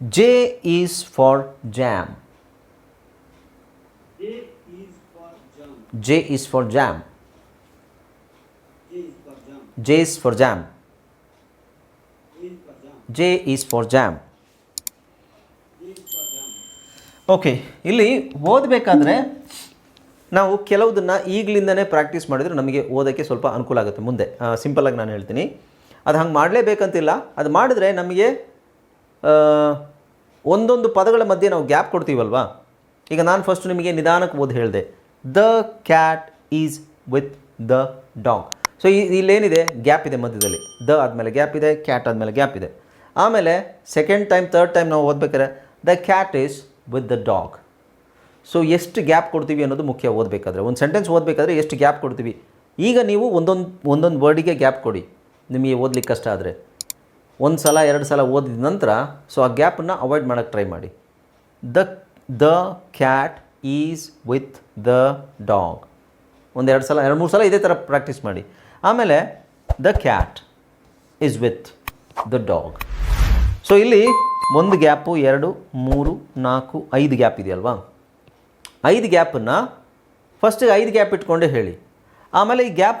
J is for jam. J is for jam. J is for jam. J is for jam. J is for jam J is for jam. Okay ಇಲ್ಲಿ ಓದಬೇಕಾದ್ರೆ ನಾವು ಕೆಲವುದನ್ನು ಈಗಲಿಂದನೇ practice ಮಾಡಿದರೆ ನಮಗೆ ಓದೋಕ್ಕೆ ಸ್ವಲ್ಪ ಅನುಕೂಲ ಆಗುತ್ತೆ ಮುಂದೆ ಸಿಂಪಲಾಗಿ ನಾನು ಹೇಳ್ತೀನಿ ಅದು ಹಂಗೆ ಮಾಡಲೇಬೇಕಂತಿಲ್ಲ ಅದು ಮಾಡಿದ್ರೆ ನಮಗೆ ಒಂದೊಂದು ಪದಗಳ ಮಧ್ಯೆ ನಾವು ಗ್ಯಾಪ್ ಕೊಡ್ತೀವಲ್ವಾ? ಈಗ ನಾನು ಫಸ್ಟ್ ನಿಮಗೆ ನಿಧಾನಕ್ಕೆ ಓದಿ ಹೇಳಿದೆ. The cat is with the dog so ಇಲ್ಲೇನಿದೆ? Gap ಇದೆ ಮಧ್ಯದಲ್ಲಿ. ದ ಆದಮೇಲೆ ಗ್ಯಾಪ್ ಇದೆ ಕ್ಯಾಟ್ ಆದಮೇಲೆ ಗ್ಯಾಪ್ ಇದೆ. ಆಮೇಲೆ ಸೆಕೆಂಡ್ ಟೈಮ್ ತರ್ಡ್ ಟೈಮ್ ನಾವು ಓದ್ಬೇಕಾದ್ರೆ the cat is with the dog so ಎಷ್ಟು ಗ್ಯಾಪ್ ಕೊಡ್ತೀವಿ ಅನ್ನೋದು ಮುಖ್ಯ ಓದಬೇಕಾದ್ರೆ. ಒಂದು ಸೆಂಟೆನ್ಸ್ ಓದಬೇಕಾದ್ರೆ ಎಷ್ಟು ಗ್ಯಾಪ್ ಕೊಡ್ತೀವಿ? ಈಗ ನೀವು ಒಂದೊಂದು ಒಂದೊಂದು ವರ್ಡಿಗೆ ಗ್ಯಾಪ್ ಕೊಡಿ. ನಿಮಗೆ ಓದಲಿಕ್ಕೆ ಕಷ್ಟ ಆದರೆ. ಒಂದು ಸಲ, ಎರಡು ಸಲ ಓದಿದ ನಂತರ ಸೊ ಆ ಗ್ಯಾಪನ್ನು ಅವಾಯ್ಡ್ ಮಾಡೋಕ್ಕೆ ಟ್ರೈ ಮಾಡಿ. The the cat is with the dog ಒಂದು ಎರಡು ಸಲ, ಎರಡು ಮೂರು ಸಲ ಇದೇ ಥರ ಪ್ರಾಕ್ಟೀಸ್ ಮಾಡಿ. ಆಮೇಲೆ the cat is with the dog so ಇಲ್ಲಿ ಒಂದು ಗ್ಯಾಪು ಎರಡು, ಮೂರು, ನಾಲ್ಕು, ಐದು ಗ್ಯಾಪ್ ಇದೆಯಲ್ವಾ? ಐದು ಗ್ಯಾಪನ್ನು ಫಸ್ಟಿಗೆ ಐದು ಗ್ಯಾಪ್ ಇಟ್ಕೊಂಡೇ ಹೇಳಿ. ಆಮೇಲೆ ಈ ಗ್ಯಾಪ್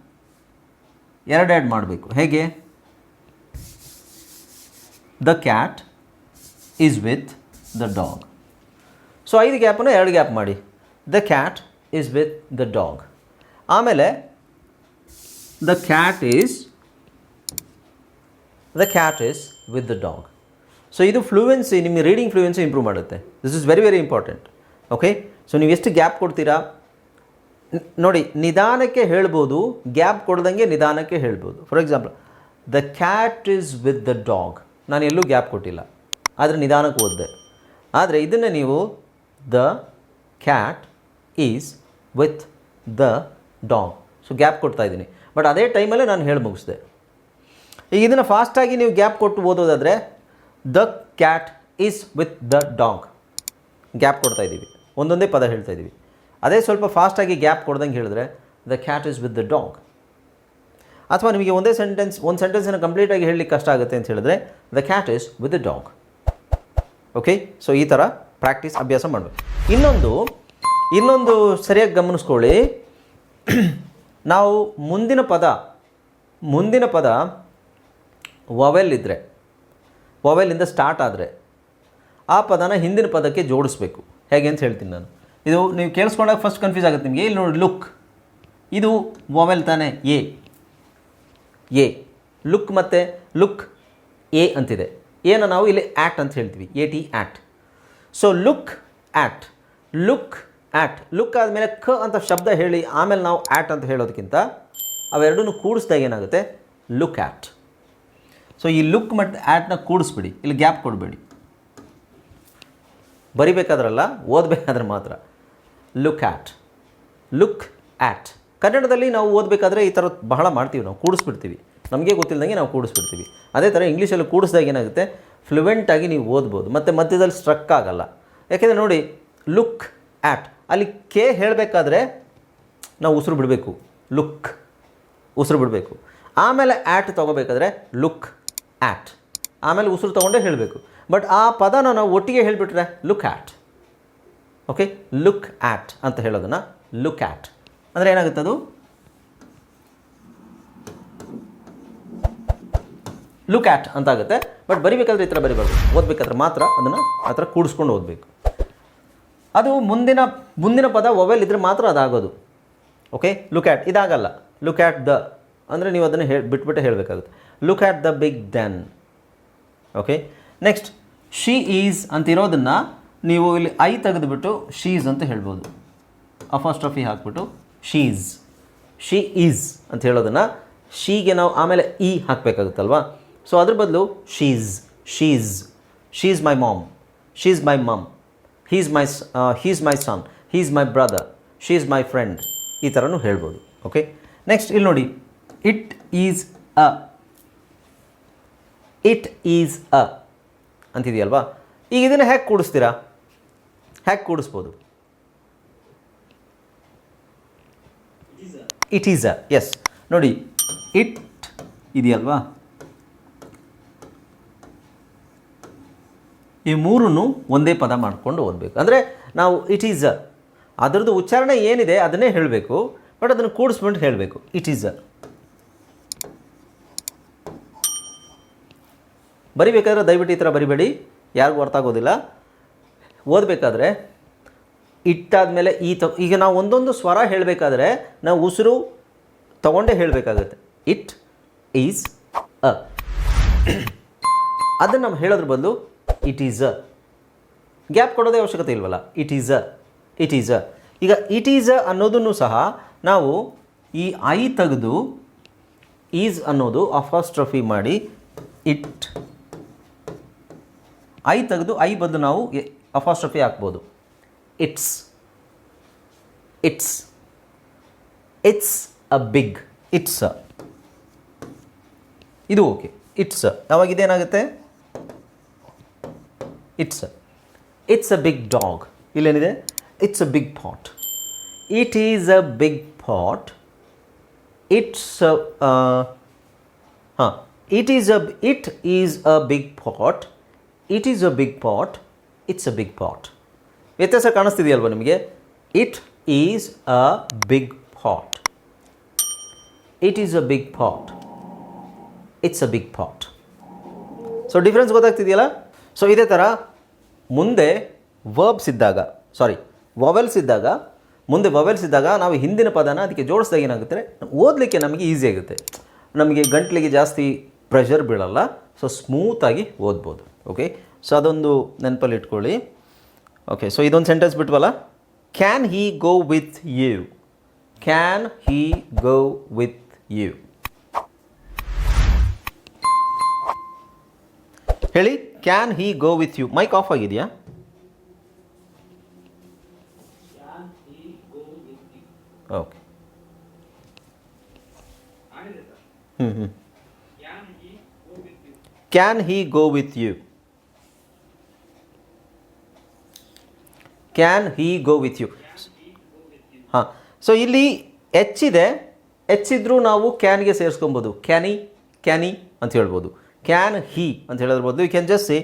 ನ ಎರಡೆರಡು ಮಾಡಬೇಕು. ಹೇಗೆ? The cat is with the dog so ಐದು ಗ್ಯಾಪನ್ನು ಎರಡು ಗ್ಯಾಪ್ ಮಾಡಿ. The cat is with the dog ಆಮೇಲೆ the cat is the cat is with the dog so ಇದು ಫ್ಲೂಯೆನ್ಸಿ ನಿಮ್ಮ ರೀಡಿಂಗ್ ಫ್ಲೂಯೆನ್ಸಿ ಇಂಪ್ರೂವ್ ಮಾಡುತ್ತೆ. This is very very important okay so ನೀವು ಎಷ್ಟು ಗ್ಯಾಪ್ ಕೊಡ್ತೀರಾ? ನೋಡಿ, ನಿಧಾನಕ್ಕೆ ಹೇಳ್ಬೋದು, ಗ್ಯಾಪ್ ಕೊಡ್ದಂಗೆ ನಿಧಾನಕ್ಕೆ ಹೇಳ್ಬೋದು. For example the cat is with the dog ನಾನು ಎಲ್ಲೂ ಗ್ಯಾಪ್ ಕೊಟ್ಟಿಲ್ಲ, ಆದರೆ ನಿಧಾನಕ್ಕೆ ಓದಿದೆ ಆದರೆ ಇದನ್ನು ನೀವು the cat is with the dog so gap ಕೊಡ್ತಾ ಇದ್ದೀನಿ. ಬಟ್ ಅದೇ ಟೈಮಲ್ಲೇ ನಾನು ಹೇಳಿ ಮುಗಿಸಿದೆ. ಈಗ ಇದನ್ನು ಫಾಸ್ಟಾಗಿ ನೀವು ಗ್ಯಾಪ್ ಕೊಟ್ಟು ಓದೋದಾದರೆ the cat is with the dog gap ಕೊಡ್ತಾ ಇದ್ದೀವಿ. ಒಂದೊಂದೇ ಪದ ಹೇಳ್ತಾ ಇದ್ದೀವಿ. ಅದೇ ಸ್ವಲ್ಪ ಫಾಸ್ಟಾಗಿ ಗ್ಯಾಪ್ ಕೊಡ್ದಂಗೆ ಹೇಳಿದ್ರೆ the cat is with the dog ಅಥವಾ ನಿಮಗೆ ಒಂದೇ ಸೆಂಟೆನ್ಸ್ ಒಂದು ಸೆಂಟೆನ್ಸನ್ನು ಕಂಪ್ಲೀಟಾಗಿ ಹೇಳಲಿಕ್ಕೆ ಕಷ್ಟ ಆಗುತ್ತೆ ಅಂತ ಹೇಳಿದ್ರೆ the cat is with the dog okay so ಈ ಥರ ಪ್ರಾಕ್ಟೀಸ್ ಅಭ್ಯಾಸ ಮಾಡಬೇಕು. ಇನ್ನೊಂದು ಇನ್ನೊಂದು ಸರಿಯಾಗಿ ಗಮನಿಸ್ಕೊಳ್ಳಿ. ನಾವು ಮುಂದಿನ ಪದ ಮುಂದಿನ ಪದ ವವೆಲ್ ಇದ್ದರೆ ವವೆಲಿಂದ ಸ್ಟಾರ್ಟ್ ಆದರೆ, ಆ ಪದನ ಹಿಂದಿನ ಪದಕ್ಕೆ ಜೋಡಿಸ್ಬೇಕು. ಹೇಗೆ ಅಂತ ಹೇಳ್ತೀನಿ ನಾನು. ಇದು ನೀವು ಕೇಳಿಸ್ಕೊಂಡಾಗ ಫಸ್ಟ್ ಕನ್ಫ್ಯೂಸ್ ಆಗುತ್ತೆ ನಿಮಗೆ. ಇಲ್ಲಿ ನೋಡಿ ಲುಕ್ ಇದು ಮೊಬೈಲ್ ತಾನೇ? ಎ ಎ ಲುಕ್ ಮತ್ತು ಲುಕ್ ಎ ಅಂತಿದೆ. ಏನು ನಾವು ಇಲ್ಲಿ ಆ್ಯಕ್ಟ್ ಅಂತ ಹೇಳ್ತೀವಿ. A T at so look at look at look ಆದಮೇಲೆ ಕ ಅಂತ ಶಬ್ದ ಹೇಳಿ, ಆಮೇಲೆ ನಾವು ಆ್ಯಕ್ಟ್ ಅಂತ ಹೇಳೋದಕ್ಕಿಂತ ಅವೆರಡನ್ನೂ ಕೂಡಿಸಿದಾಗ ಏನಾಗುತ್ತೆ? ಲುಕ್ ಆ್ಯಕ್ಟ್ ಸೊ ಈ ಲುಕ್ ಮತ್ತು ಆ್ಯಟ್ನ ಕೂಡಿಸ್ಬಿಡಿ. ಇಲ್ಲಿ ಗ್ಯಾಪ್ ಕೊಡಬೇಡಿ. ಬರಿಬೇಕಾದ್ರಲ್ಲ, ಓದಬೇಕಾದ್ರೆ ಮಾತ್ರ. ಲುಕ್ ಆ್ಯಟ್ ಲುಕ್ ಆ್ಯಟ್ ಕನ್ನಡದಲ್ಲಿ ನಾವು ಓದಬೇಕಾದ್ರೆ ಈ ಥರ ಬಹಳ ಮಾಡ್ತೀವಿ ನಾವು, ಕೂಡಿಸ್ಬಿಡ್ತೀವಿ. ನಮಗೆ ಗೊತ್ತಿಲ್ಲದಂಗೆ ನಾವು ಕೂಡಿಸ್ಬಿಡ್ತೀವಿ. ಅದೇ ಥರ ಇಂಗ್ಲೀಷಲ್ಲಿ ಕೂಡಿಸಿದಾಗ ಏನಾಗುತ್ತೆ? ಫ್ಲುಯೆಂಟಾಗಿ ನೀವು ಓದ್ಬೋದು. ಮತ್ತು ಮಧ್ಯದಲ್ಲಿ ಸ್ಟ್ರಕ್ ಆಗಲ್ಲ. ಯಾಕೆಂದರೆ ನೋಡಿ ಲುಕ್ ಆ್ಯಟ್ ಅಲ್ಲಿ ಕೆ ಹೇಳಬೇಕಾದ್ರೆ ನಾವು ಉಸಿರು ಬಿಡಬೇಕು. ಲುಕ್ ಉಸಿರು ಬಿಡಬೇಕು. ಆಮೇಲೆ ಆ್ಯಟ್ ತೊಗೋಬೇಕಾದ್ರೆ ಲುಕ್ ಆ್ಯಟ್ ಆಮೇಲೆ ಉಸಿರು ತೊಗೊಂಡೇ ಹೇಳಬೇಕು. ಬಟ್ ಆ ಪದನ ನಾವು ಒಟ್ಟಿಗೆ ಹೇಳಿಬಿಟ್ರೆ look at okay look at ಅಂತ ಹೇಳೋದನ್ನು ಲುಕ್ ಆ್ಯಟ್ ಅಂದರೆ ಏನಾಗುತ್ತೆ ಅದು? ಲುಕ್ ಆ್ಯಟ್ ಅಂತ ಆಗುತ್ತೆ ಬಟ್ ಬರಿಬೇಕಾದ್ರೆ ಈ ಥರ ಬರಿಬಾರ್ದು. ಓದಬೇಕಾದ್ರೆ ಮಾತ್ರ ಅದನ್ನು ಆ ಥರ ಕೂಡಿಸ್ಕೊಂಡು ಓದಬೇಕು. ಅದು ಮುಂದಿನ ಮುಂದಿನ ಪದ ಒವೆಲ್ ಇದ್ರೆ ಮಾತ್ರ ಅದಾಗೋದು. ಓಕೆ ಲುಕ್ ಆ್ಯಟ್ ಇದಾಗಲ್ಲ. ಲುಕ್ ಆ್ಯಟ್ ದ ಅಂದರೆ ನೀವು ಅದನ್ನು ಹೇಳಿ ಬಿಟ್ಬಿಟ್ಟೆ ಹೇಳಬೇಕಾಗುತ್ತೆ. Look at the big then okay next she is ಅಂತಿರೋದನ್ನು ನೀವು ಇಲ್ಲಿ ಐ ತೆಗೆದುಬಿಟ್ಟು ಶೀಸ್ ಅಂತ ಹೇಳ್ಬೋದು. ಅಫಾಸ್ಟ್ರಫಿ ಹಾಕ್ಬಿಟ್ಟು ಶೀಸ್ ಶಿ ಈಸ್ ಅಂತ ಹೇಳೋದನ್ನು ಶೀಗೆ ನಾವು ಆಮೇಲೆ ಇ ಹಾಕಬೇಕಾಗುತ್ತಲ್ವಾ? ಸೊ ಅದ್ರ ಬದಲು she's she's she's my mom she's my mum he's my he's my son he's my brother she's my friend ಈ ಥರನೂ ಹೇಳ್ಬೋದು. ಓಕೆ ನೆಕ್ಸ್ಟ್ ಇಲ್ಲಿ ನೋಡಿ it is a it is a ಅಂತಿದೆಯಲ್ವಾ? ಈಗ ಇದನ್ನು ಹೇಗೆ ಕೂಡಿಸ್ತೀರಾ? ಹೇಗೆ ಕೂಡಿಸ್ಬೋದು. It is a. ಎಸ್ ನೋಡಿ ಇಟ್ ಇದೆಯಲ್ವಾ? ಈ ಮೂರನ್ನು ಒಂದೇ ಪದ ಮಾಡಿಕೊಂಡು ಓದಬೇಕು. ಅಂದರೆ ನಾವು ಇಟ್ ಈಸ್ ಅ ಅದರದ್ದು ಉಚ್ಚಾರಣೆ ಏನಿದೆ ಅದನ್ನೇ ಹೇಳಬೇಕು ಬಟ್ ಅದನ್ನು ಕೂಡಿಸ್ಬಿಟ್ಟು ಹೇಳಬೇಕು. ಇಟ್ ಈಸ್ ಅ ಬರಿಬೇಕಾದ್ರೆ ದಯವಿಟ್ಟು ಈ ಥರ ಬರಿಬೇಡಿ. ಯಾರಿಗೂ ಅರ್ಥ ಆಗೋದಿಲ್ಲ. ಓದಬೇಕಾದ್ರೆ ಇಟ್ಟಾದಮೇಲೆ ಈ ತ, ಈಗ ನಾವು ಒಂದೊಂದು ಸ್ವರ ಹೇಳಬೇಕಾದ್ರೆ ನಾವು ಉಸಿರು ತಗೊಂಡೇ ಹೇಳಬೇಕಾಗುತ್ತೆ. ಇಟ್ ಈಸ್ ಅ ಅದನ್ನು ನಾವು ಹೇಳೋದ್ರ ಬದಲು ಇಟ್ ಈಸ್ ಅ ಗ್ಯಾಪ್ ಕೊಡೋದೇ ಅವಶ್ಯಕತೆ ಇಲ್ವಲ್ಲ? It is a it is a ಈಗ ಇಟ್ ಈಸ್ ಅ ಅನ್ನೋದನ್ನು ಸಹ ನಾವು ಈ ಐ ತೆಗೆದು ಈಸ್ ಅನ್ನೋದು ಅಫಾಸ್ಟ್ರಫಿ ಮಾಡಿ ಇಟ್ ಐ ತೆಗೆದು ಐ ಬದಲು ನಾವು ಅಫಾಸ್ಟ್ರಫಿ ಹಾಕ್ಬೋದು. It's it's it's a big it's a ಇದು ಓಕೆ. ಇಟ್ಸ್ ಅವಾಗ ಇದೇನಾಗುತ್ತೆ? It's it's a big dog ಇಲ್ಲೇನಿದೆ? It's a big pot it is a big pot it's ಹಾಂ it is a it is a big pot it is a big pot it's a big pot ವ್ಯತ್ಯಾಸ ಕಾಣಿಸ್ತಿದೆಯಲ್ವ ನಿಮಗೆ? It is a big pot it is a big pot it's a big pot so difference ಗೊತ್ತಾಗ್ತಿದೆಯಲ್ಲ? So ಇದೇ ಥರ ಮುಂದೆ verbs ಇದ್ದಾಗ ಸಾರಿ ವವೆಲ್ಸ್ ಇದ್ದಾಗ, ಮುಂದೆ ವವೆಲ್ಸ್ ಇದ್ದಾಗ ನಾವು ಹಿಂದಿನ ಪದನ ಅದಕ್ಕೆ ಜೋಡಿಸಿದಾಗ ಏನಾಗುತ್ತೆ? ಓದಲಿಕ್ಕೆ ನಮಗೆ ಈಸಿ ಆಗುತ್ತೆ. ನಮಗೆ ಗಂಟ್ಲಿಗೆ ಜಾಸ್ತಿ ಪ್ರೆಷರ್ ಬೀಳಲ್ಲ. ಸೊ ಸ್ಮೂತಾಗಿ ಓದ್ಬೋದು. ಓಕೆ ಸೊ ಅದೊಂದು ನೆನಪಲ್ಲಿ ಇಟ್ಕೊಳ್ಳಿ. ಓಕೆ ಸೊ ಇದೊಂದು sentence ಬಿಟ್ವಲ್ಲ? Can he go with you can he go with you ಹೇಳಿ can he go with you mic off ಆಗಿದೆಯಾ? ಓಕೆ. ಹ್ಞೂ ಹ್ಞೂ can he go with you can he go with you ಹಾಂ. So ಇಲ್ಲಿ H ಇದ್ರೂ ನಾವು ಕ್ಯಾನ್ಗೆ ಸೇರಿಸ್ಕೊಬೋದು. ಕ್ಯಾನಿ ಕ್ಯಾನಿ ಅಂತ ಹೇಳ್ಬೋದು. ಕ್ಯಾನ್ ಹಿ ಅಂತ ಹೇಳೋದ್ರ ಬದಲು you can just see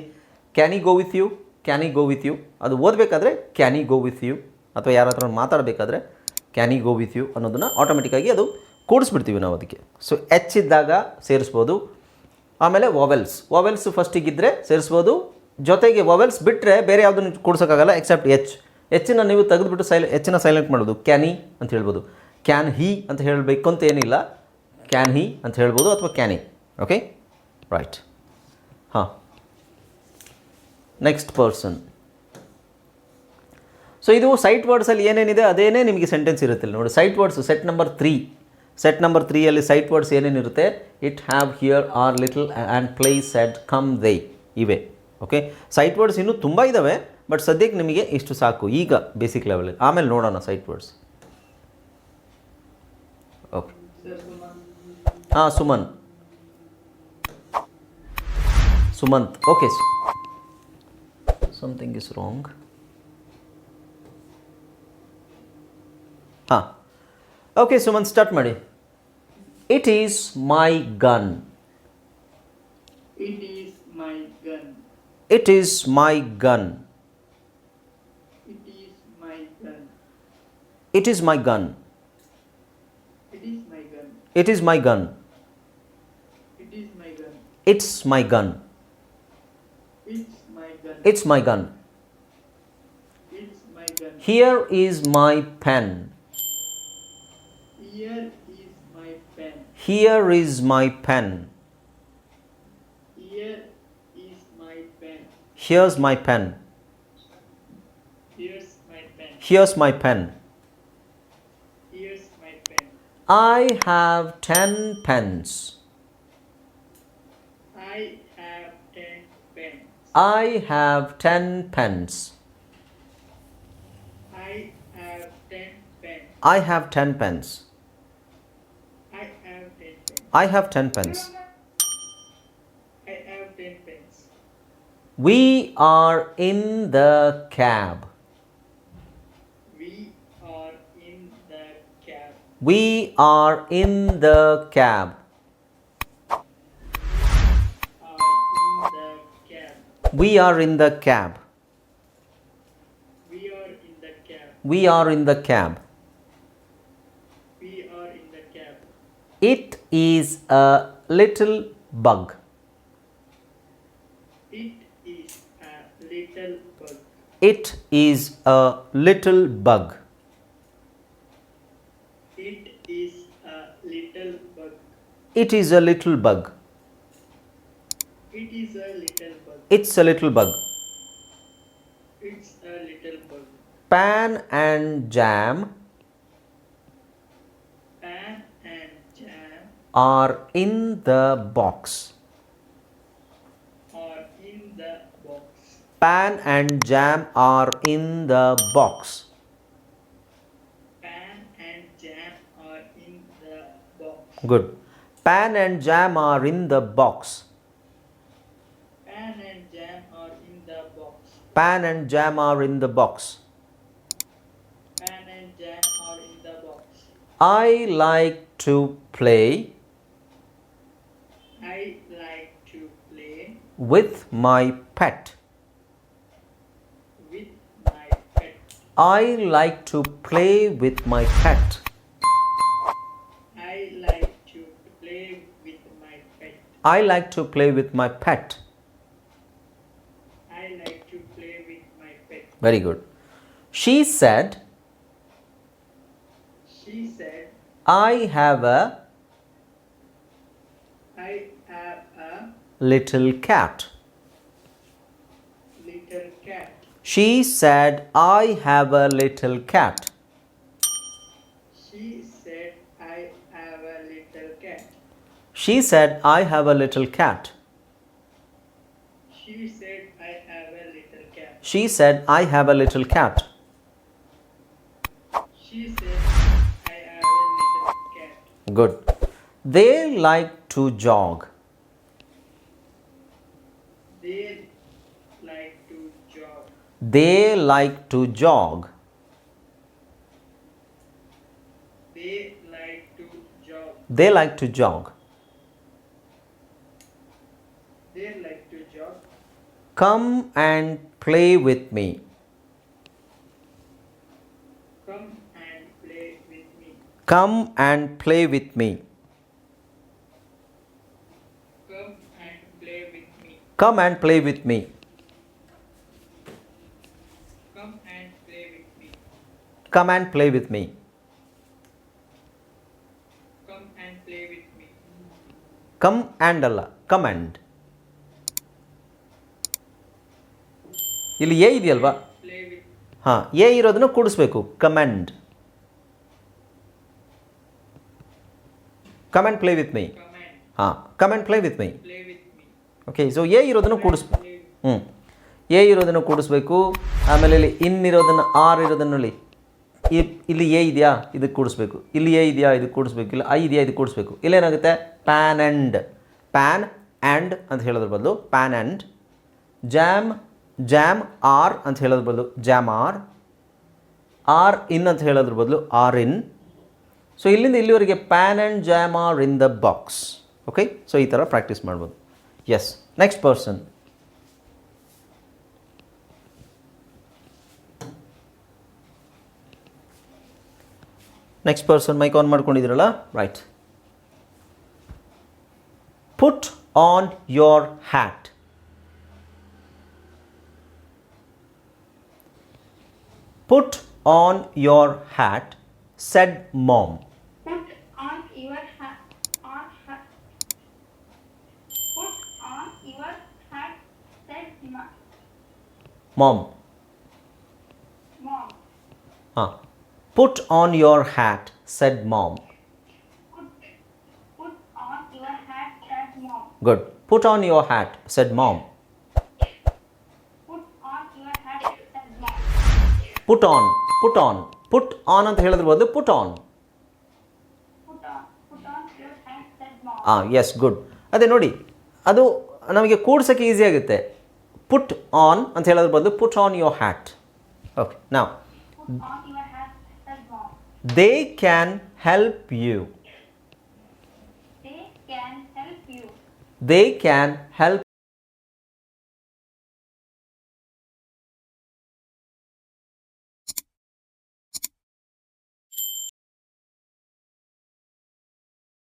can he go with you can he go with you ಅದು ಓದಬೇಕಾದ್ರೆ ಕ್ಯಾನಿ ಗೋ ವಿತ್ ಯು ಅಥವಾ ಯಾರ ಹತ್ರ ಮಾತಾಡಬೇಕಾದ್ರೆ ಕ್ಯಾನಿ ಗೋ ವಿತ್ ಯು ಅನ್ನೋದನ್ನು ಆಟೋಮೆಟಿಕ್ಕಾಗಿ ಅದು ಕೂಡಿಸ್ಬಿಡ್ತೀವಿ ನಾವು ಅದಕ್ಕೆ. ಸೊ ಎಚ್ ಇದ್ದಾಗ ಸೇರಿಸ್ಬೋದು. ಆಮೇಲೆ ವಾವೆಲ್ಸ್ ವಾವೆಲ್ಸ್ ಫಸ್ಟಿಗಿದ್ದರೆ ಸೇರಿಸ್ಬೋದು. ಜೊತೆಗೆ ವವೆಲ್ಸ್ ಬಿಟ್ಟರೆ ಬೇರೆ ಯಾವುದನ್ನು ಕೂಡ್ಸೋಕ್ಕಾಗಲ್ಲ ಎಕ್ಸೆಪ್ಟ್ ಎಚ್ ಹೆಚ್ಚಿನ ನೀವು ತೆಗೆದುಬಿಟ್ಟು ಸೈಲೆ ಹೆಚ್ಚಿನ ಸೈಲೆಂಟ್ ಮಾಡೋದು. ಕ್ಯಾನಿ ಅಂತ ಹೇಳ್ಬೋದು. ಕ್ಯಾನ್ ಹಿ ಅಂತ ಹೇಳಬೇಕು ಅಂತ ಏನಿಲ್ಲ. ಕ್ಯಾನ್ ಹಿ ಅಂತ ಹೇಳ್ಬೋದು ಅಥವಾ ಕ್ಯಾನಿ ಓಕೆ ರೈಟ್ ಹಾಂ. ನೆಕ್ಸ್ಟ್ ಪರ್ಸನ್ ಸೊ ಇದು ಸೈಟ್ ವರ್ಡ್ಸಲ್ಲಿ ಏನೇನಿದೆ ಅದೇನೇ ನಿಮಗೆ ಸೆಂಟೆನ್ಸ್ ಇರುತ್ತೆ ನೋಡಿ. Sight words set number three set number ತ್ರೀಯಲ್ಲಿ sight words ಏನೇನಿರುತ್ತೆ? It have here are little and place set come they ಇವೆ. ಓಕೆ ಸೈಟ್ ವರ್ಡ್ಸ್ ಇನ್ನೂ ತುಂಬ ಇದ್ದಾವೆ ಬಟ್ ಸದ್ಯಕ್ಕೆ ನಿಮಗೆ ಇಷ್ಟು ಸಾಕು. ಈಗ ಬೇಸಿಕ್ ಲೆವೆಲಲ್ಲಿ ಆಮೇಲೆ ನೋಡೋಣ ಸೈಟ್ ವರ್ಡ್ಸ್ ಓಕೆ ಹಾಂ, Suman. Sumanth. Okay something is wrong ಹಾಂ. ಓಕೆ ಸುಮನ್ ಸ್ಟಾರ್ಟ್ ಮಾಡಿ. It is my gun. It is my It is my gun. It is my gun. It is my gun. It is my gun. It is my gun. It's my gun. It's my gun. It's my gun. It's my gun. Here is my pen. Here is my pen. Here is my pen. Here's my pen. Here's my pen. Here's my pen. Here's my pen. I have ten pens. I have ten pens. I have ten pens. I have ten pens. I have ten pens. I have ten pens. We are in the cab. We are in the cab. We are in the cab. Are in the cab. We are in the cab. We are in the cab. We are in the cab. We are in the cab. It is a little bug. It is a little bug. It is a little bug. It is a little bug. It is a little bug. It is a little bug. It's a little bug. It's a little bug. Pan and jam Pan and jam are in the box. are in the box. Pan and jam are in the box. Pan and jam are in the box. Good. Pan and jam are in the box. Pan and jam are in the box. Pan and jam are in the box. Pan and jam are in the box. I like to play I like to play with my pet. with my pet. I like to play with my pet. I like to play with my pet. I like to play with my pet. I like to play with my pet. Very good. She said, She said, I have a I have a little cat. little cat. She said, I have a little cat. She said, I have a little cat. She said, I have a little cat. She said, I have a little cat. She said, I have a little cat. She said, I have a little cat. Good. They like to jog. They like to jog. They like to jog. They like to jog. They like to jog. They like to jog. Come and play with me. Come and play with me. Come and play with me. Come and play with me. Come and play with me. Come and play with me. Come and ಅಲ್ಲ come and ಇಲ್ಲಿ A ಇದೆಯಲ್ವಾ? Play with ಹಾಂ A ಇರೋದನ್ನು ಕೂಡಿಸ್ಬೇಕು. Come and come and play with my. ಹಾಂ come and play with my Play with me. Okay so a ಇರೋದನ್ನು ಕೂಡಿಸ್ಬೇಕು. ಹ್ಞೂ A ಇರೋದನ್ನು ಕೂಡಿಸ್ಬೇಕು. ಆಮೇಲೆ ಇಲ್ಲಿ ಇನ್ನಿರೋದನ್ನು ಆರ್ ಇರೋದನ್ನು ಇಲ್ಲಿ ಎ ಇದೆಯಾ? ಇದಕ್ಕೆ ಕೂಡಿಸ್ಬೇಕು. ಇಲ್ಲಿ ಎ ಇದೆಯಾ? ಇದಕ್ಕೆ ಕೂಡಿಸ್ಬೇಕು. ಇಲ್ಲ, ಐ ಇದೆಯಾ? ಇದಕ್ಕೆ ಕೂಡಿಸ್ಬೇಕು. ಇಲ್ಲೇನಾಗುತ್ತೆ? ಪ್ಯಾನ್ ಆ್ಯಂಡ್ ಪ್ಯಾನ್ ಆ್ಯಂಡ್ ಅಂತ ಹೇಳೋದ್ರ ಬದಲು pan and jam jam or ಅಂತ ಹೇಳೋದ್ರ ಬದಲು ಜಾಮ್ ಆರ್ ಆರ್ ಇನ್ ಅಂತ ಹೇಳೋದ್ರ ಬದಲು ಆರ್ ಇನ್ ಸೊ ಇಲ್ಲಿಂದ ಇಲ್ಲಿವರೆಗೆ pan and jam or in the box okay so ಈ ಥರ ಪ್ರಾಕ್ಟೀಸ್ ಮಾಡ್ಬೋದು. Yes next person next person mic on ಮಾಡ್ಕೊಂಡಿದ್ದೀರಲ್ಲ right put on your hat put on your hat said mom Put Put on your hat, said mom. Good. Put on your hat, said mom. Put on, put on, put on and put on. Put on, put on your hat. Ah, yes, good. That's it. That's it. Put on and put on your hat. Okay, now. Put on your hat. Okay. Now. They can help you. They can help you. They can help